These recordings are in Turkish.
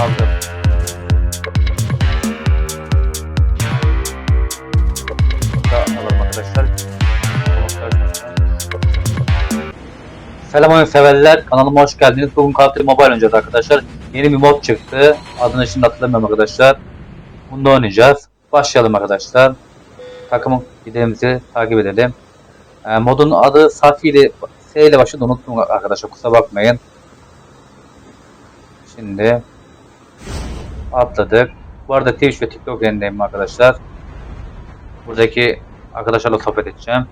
aldım. Da. Selam oyun severler. Kanalıma hoş geldiniz. Bugün Counter Mobile oynayacağız arkadaşlar. Yeni bir mod çıktı. Adını şimdi hatırlamıyorum arkadaşlar. Bunda oynayacağız. Başlayalım arkadaşlar. Takımın giderimizi takip edelim. Ee, modun adı Safi ile S ile başladı unuttum arkadaşlar kusura bakmayın. Şimdi atladık. Bu arada Twitch ve TikTok yayındayım arkadaşlar. Buradaki arkadaşlarla sohbet edeceğim.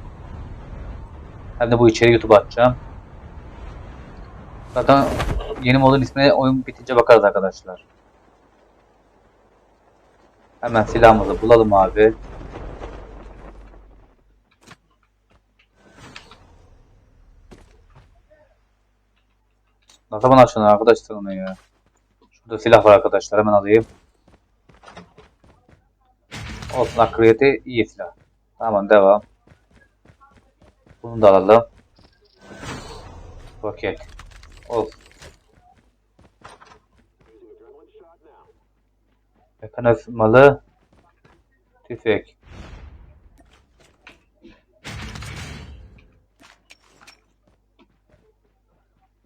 Hem de bu içeriği YouTube'a atacağım. Zaten yeni modun ismine oyun bitince bakarız arkadaşlar. Hemen silahımızı bulalım abi. Ne zaman açılır arkadaşlar onu ya? Şurada silah var arkadaşlar hemen alayım. Olsun akriyeti iyi silah. Tamam devam. Bunu da alalım. Roket. Olsun. Mekanizmalı tüfek.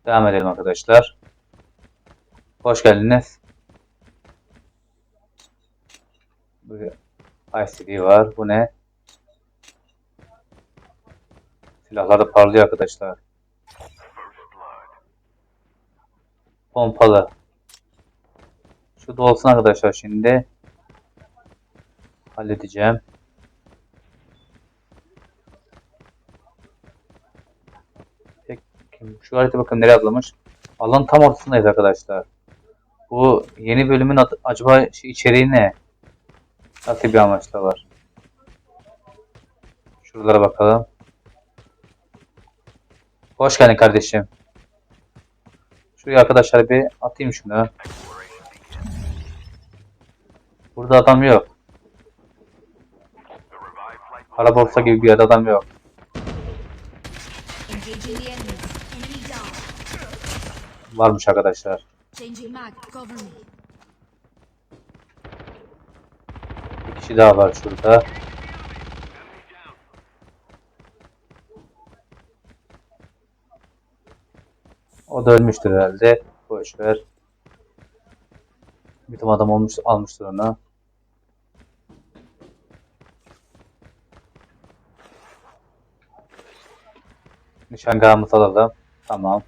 Devam edelim arkadaşlar. Hoş geldiniz. Böyle ICD var. Bu ne? Silahlar da parlıyor arkadaşlar. Pompalı. Şu da olsun arkadaşlar şimdi. Halledeceğim. Peki, şu harita bakın nereye atlamış. Alanın tam ortasındayız arkadaşlar. Bu yeni bölümün adı- acaba şey, içeriği ne? Nasıl bir amaçla var? Şuralara bakalım. Hoş geldin kardeşim. Şuraya arkadaşlar bir atayım şunu. Burada adam yok. Kara borsa gibi bir yerde adam yok. Varmış arkadaşlar. Changing mag. Cover me. Bir kişi daha var şurada. O da ölmüştür herhalde. Boş ver. Bir adam olmuş, almıştır onu. Nişangahımızı alalım. Tamam.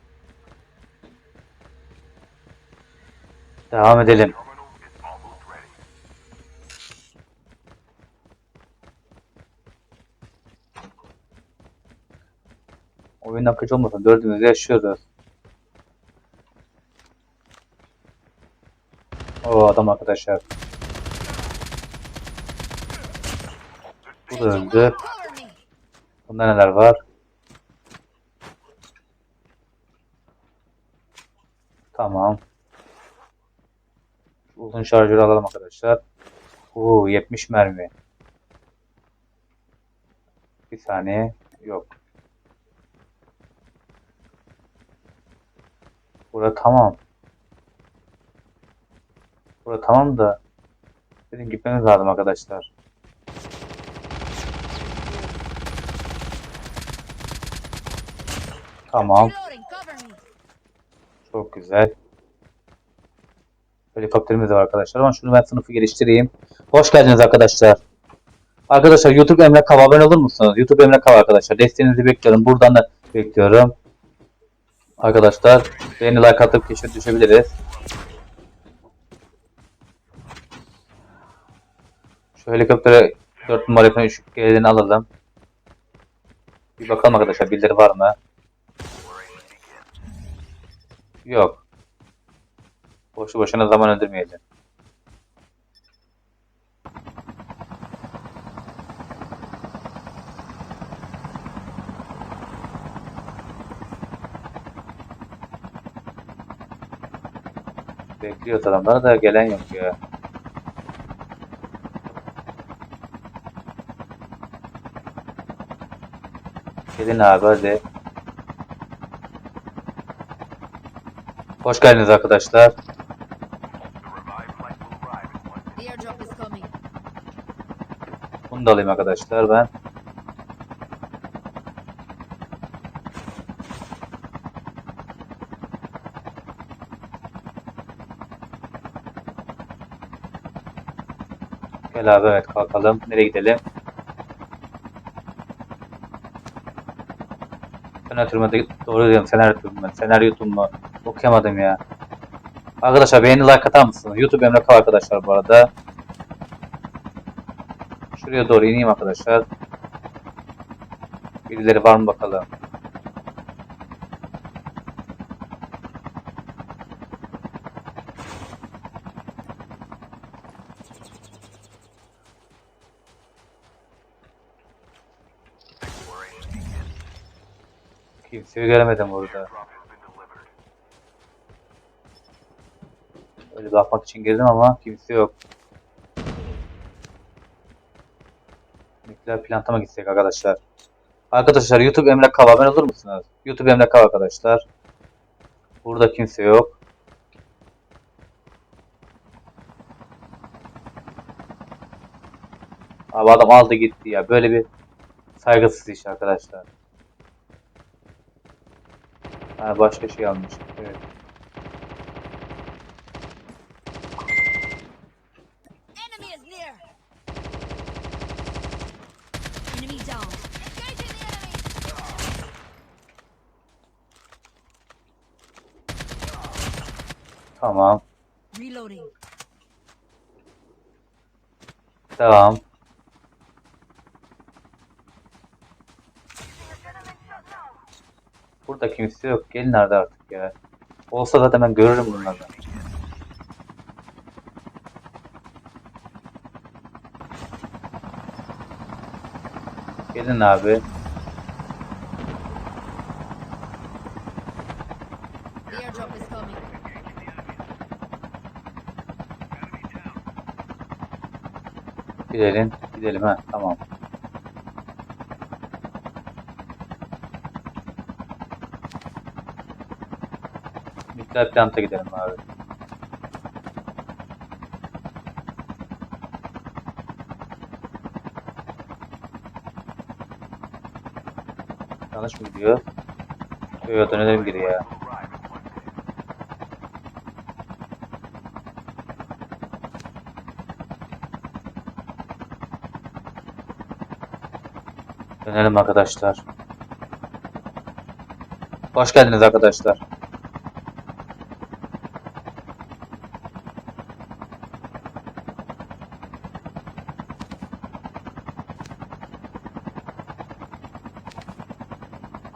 Devam edelim. Oyun akıcı olmasın. Dördümüz yaşıyoruz. O adam arkadaşlar. Bu da öldü. Bunda neler var? Tamam. Uzun şarjörü alalım arkadaşlar. Oo 70 mermi. Bir saniye. Yok. Burada tamam. Burada tamam da bizim gitmemiz lazım arkadaşlar. Tamam. Çok güzel. Helikopterimiz de var arkadaşlar ama şunu ben sınıfı geliştireyim. Hoş geldiniz arkadaşlar. Arkadaşlar YouTube Emre Kava abone olur musunuz? YouTube Emre Kava arkadaşlar. Desteğinizi bekliyorum. Buradan da bekliyorum. Arkadaşlar beğeni like atıp keşfe düşebiliriz. Şu helikoptere 4 numara falan şu gelerini alalım. Bir bakalım arkadaşlar bildiri var mı? Yok. Boşu boşuna zaman öldürmeyelim. Bekliyoruz adamlar da gelen yok ya. Gelin abi hadi. Hoş geldiniz arkadaşlar. Bunu da alayım arkadaşlar ben. Gel abi evet kalkalım. Nereye gidelim? Senaryo doğru diyorum. Senaryo turnu ben. Senaryo turnu okuyamadım ya. Arkadaşlar beğeni like atar mısınız? YouTube Emre Kal arkadaşlar bu arada. Şuraya doğru ineyim arkadaşlar. Birileri var mı bakalım. Kimseyi göremedim burada. Öyle bakmak için girdim ama kimse yok. Nükleer planta mı gitsek arkadaşlar? Arkadaşlar YouTube Emre Kava abone olur musunuz? YouTube Emre Kava arkadaşlar. Burada kimse yok. Abi adam aldı gitti ya. Böyle bir saygısız iş arkadaşlar. Ha, başka şey almış. Evet. Tamam. Reloading. Devam. Burada kimse yok. Gelin nerede artık ya. Olsa zaten ben görürüm bunları. Gelin abi. The airdrop is coming. Gidelim. Gidelim ha. Tamam. Nükleer planta gidelim abi. Yanlış mı gidiyor? Yok dönelim geri ya. Dönelim arkadaşlar. Hoş geldiniz arkadaşlar.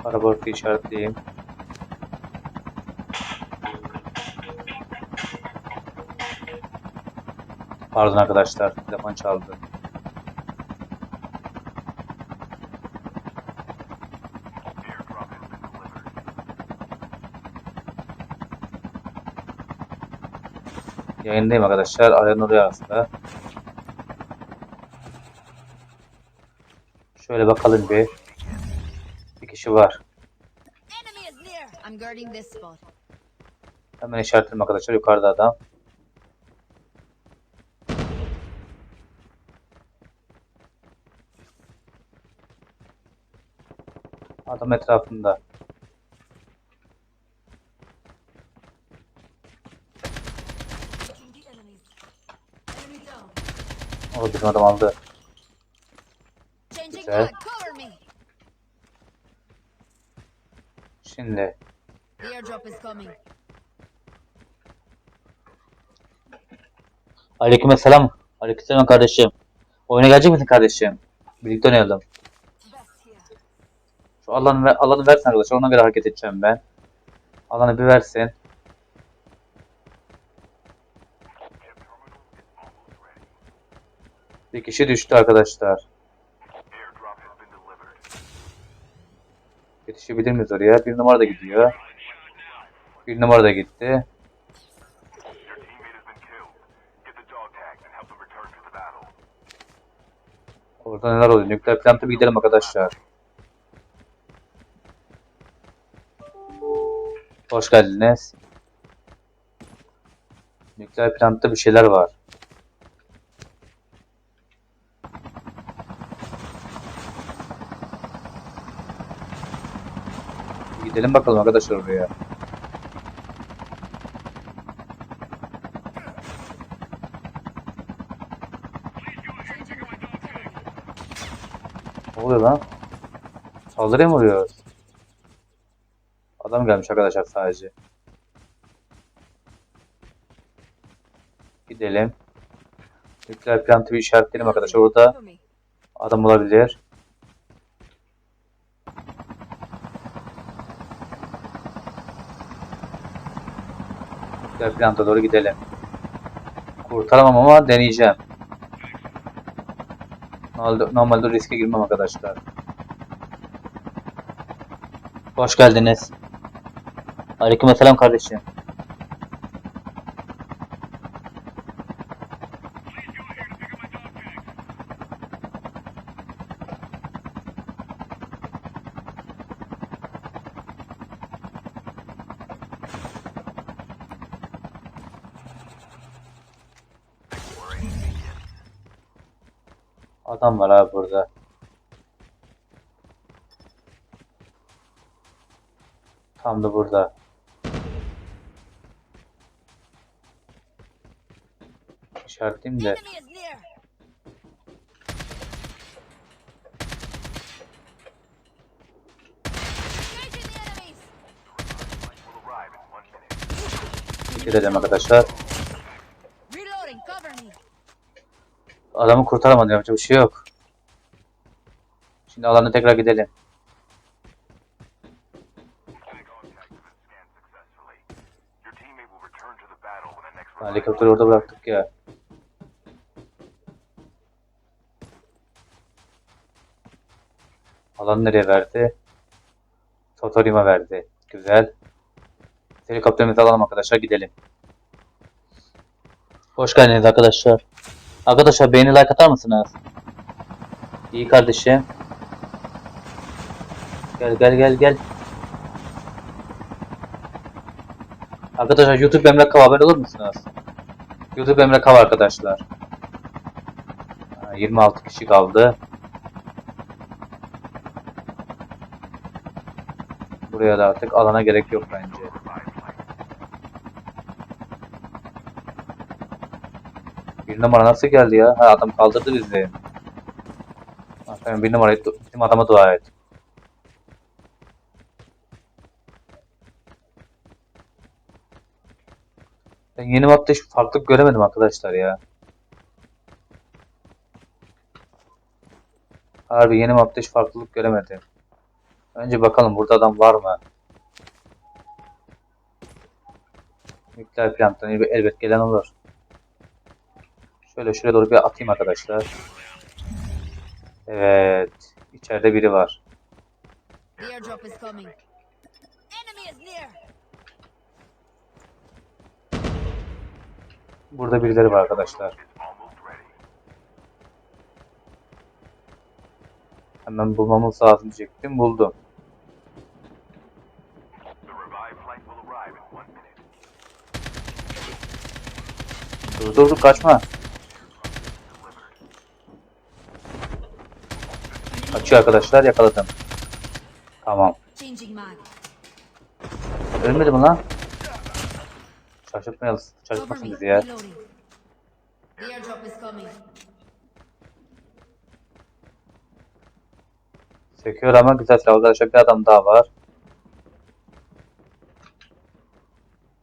Arabayı işaretleyeyim. Pardon arkadaşlar, telefon çaldı. Yayındayım arkadaşlar. Arayan oraya aslında. Şöyle bakalım bir. Bir kişi var. Hemen işaretledim arkadaşlar. Yukarıda adam. Adam etrafında. O bizim adam aldı. Güzel. Şimdi is coming. Aleykümselam. Aleykümselam kardeşim. Oyuna gelecek misin kardeşim? Birlikte oynayalım. Şu alanı, alanı versin arkadaşlar. Ona göre hareket edeceğim ben. Alanı bir versin. Bir kişi düştü arkadaşlar. Yetişebilir miyiz oraya? Bir numara da gidiyor. Bir numara da gitti. Orada neler oluyor? Nükleer planta bir gidelim arkadaşlar. Hoş geldiniz. Nükleer plantta bir şeyler var. Gidelim bakalım arkadaşlar oraya. Ne oluyor lan? Saldırıya mı vuruyoruz? Adam gelmiş arkadaşlar sadece. Gidelim. Nükleer plantı bir işaretleyelim arkadaşlar. Orada adam olabilir. Nükleer planta doğru gidelim. Kurtaramam ama deneyeceğim. Normalde, normalde riske girmem arkadaşlar. Hoş geldiniz. Aleykümselam kardeşim. Adam var abi burada. Tam da burada. İşaretleyeyim de. Edelim arkadaşlar. Adamı kurtaramadım yapacak bir şey yok. Şimdi alana tekrar gidelim. Helikopteri orada bıraktık ya. Alan nereye verdi? Totorium'a verdi. Güzel. Helikopterimizi alalım arkadaşlar gidelim. Hoş geldiniz arkadaşlar. Arkadaşlar beğeni like atar mısınız? İyi kardeşim. Gel gel gel gel. Arkadaşlar YouTube Emre Kav haber olur musunuz? YouTube Emre Kav arkadaşlar. Ha, 26 kişi kaldı. Buraya da artık alana gerek yok bence. Bir numara nasıl geldi ya? Ha adam kaldırdı bizi. Aferin bir numarayı bizim adama dua et. Yeni mapta hiç farklılık göremedim arkadaşlar ya. Harbi yeni mapta hiç farklılık göremedim. Önce bakalım burada adam var mı? Nükleer planttan elbet gelen olur. Şöyle şuraya doğru bir atayım arkadaşlar. Evet. içeride biri var. Airdrop is coming. Burada birileri var arkadaşlar. Hemen bulmamız lazım diyecektim. Buldum. Dur dur dur kaçma. Kaçıyor arkadaşlar yakaladım. Tamam. Ölmedi mi lan? Şaşırtmayalım. Şaşırtmasın bizi ya. Söküyor ama güzel silah. Arkadaşlar bir adam daha var.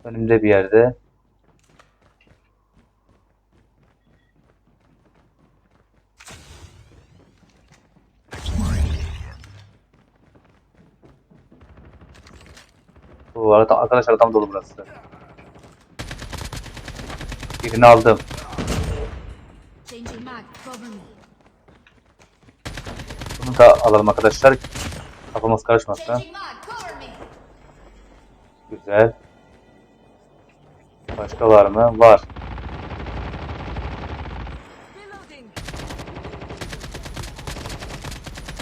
Önümde bir yerde. Bu arada arkadaşlar adam dolu burası. Birini aldım. Bunu da alalım arkadaşlar. Kafamız karışmasın. Güzel. Başka var mı? Var.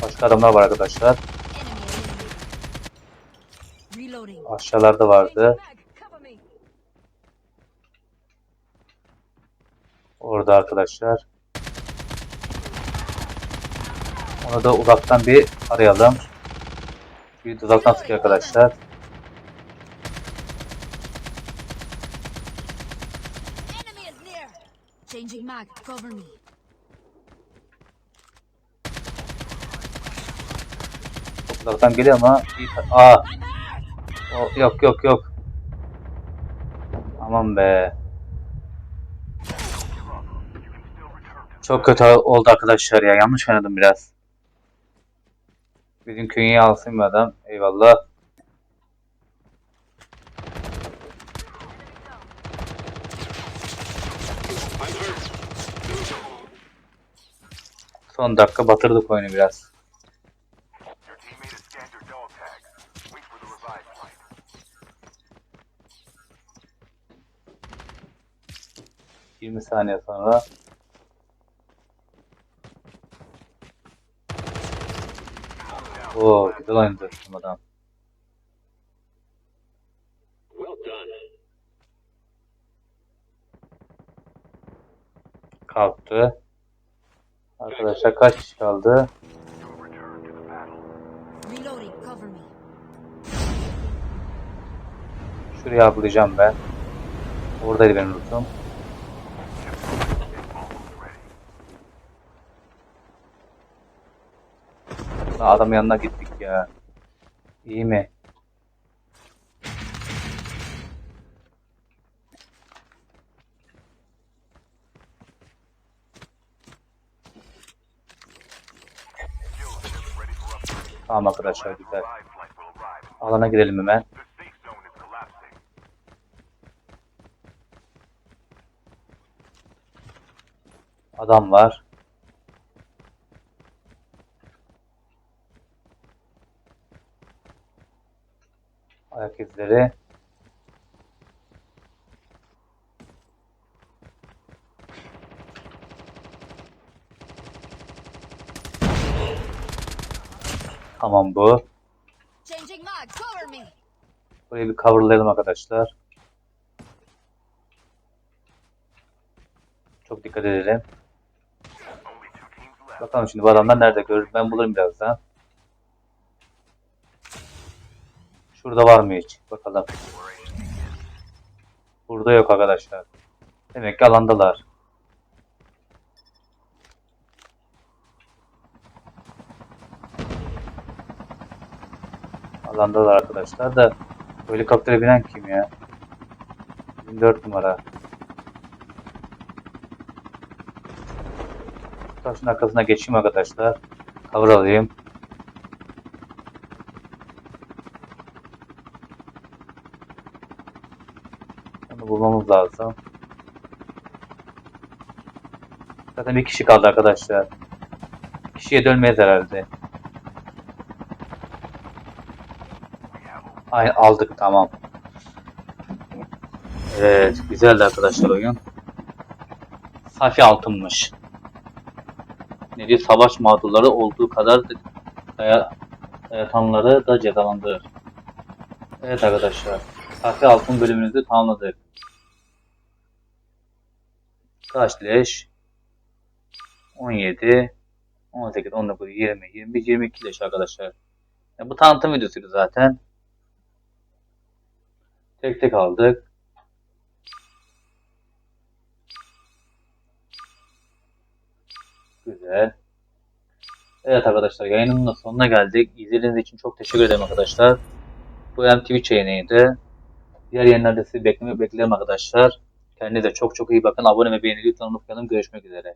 Başka adamlar var arkadaşlar. Aşağılarda vardı. Mag. Cover me. Orada arkadaşlar. Onu da uzaktan bir arayalım. Bir uzaktan sıkıyor arkadaşlar. Changing mag. Cover me. Çok uzaktan geliyor ama. Aa. O, yok yok yok. Aman be. Çok kötü oldu arkadaşlar ya. Yanlış oynadım biraz. Bizim köyü alsın bir adam. Eyvallah. Son dakika batırdık oyunu biraz. Your teammate has Oo, güzel oynadı bizim adam. Kalktı. Arkadaşlar kaç kişi kaldı? Şuraya atlayacağım ben. Oradaydı benim lootum. Adam yanına gittik ya. İyi mi? Tamam arkadaşlar güzel. Alana girelim hemen. Adam var. Ayak izleri. Tamam bu. Burayı bir coverlayalım arkadaşlar. Çok dikkat edelim. Bakalım şimdi bu adamlar nerede görür. Ben bulurum birazdan. Şurada var mı hiç? Bakalım. Burada yok arkadaşlar. Demek ki alandalar. Alandalar arkadaşlar da bu helikoptere binen kim ya? 24 numara. Taşın arkasına geçeyim arkadaşlar. Cover. Onu bulmamız lazım. Zaten bir kişi kaldı arkadaşlar. Kişiye dönmeyiz herhalde. Ay aldık tamam. Evet güzeldi arkadaşlar oyun. Safi altınmış. Ne diyor? Savaş mağdurları olduğu kadar daya, dayatanları da cezalandırır. Evet arkadaşlar. Safi altın bölümümüzü tamamladık. Kaç leş? 17, 18, 19, 20, 21, 22 leş arkadaşlar. Ya bu tanıtım videosuydu zaten. Tek tek aldık. Güzel. Evet arkadaşlar yayınımın da sonuna geldik. İzlediğiniz için çok teşekkür ederim arkadaşlar. Bu hem Twitch yayınıydı. Diğer yayınlarda sizi beklemek beklerim arkadaşlar. Kendinize çok çok iyi bakın. Abone ve beğeni lütfen unutmayalım. Görüşmek üzere.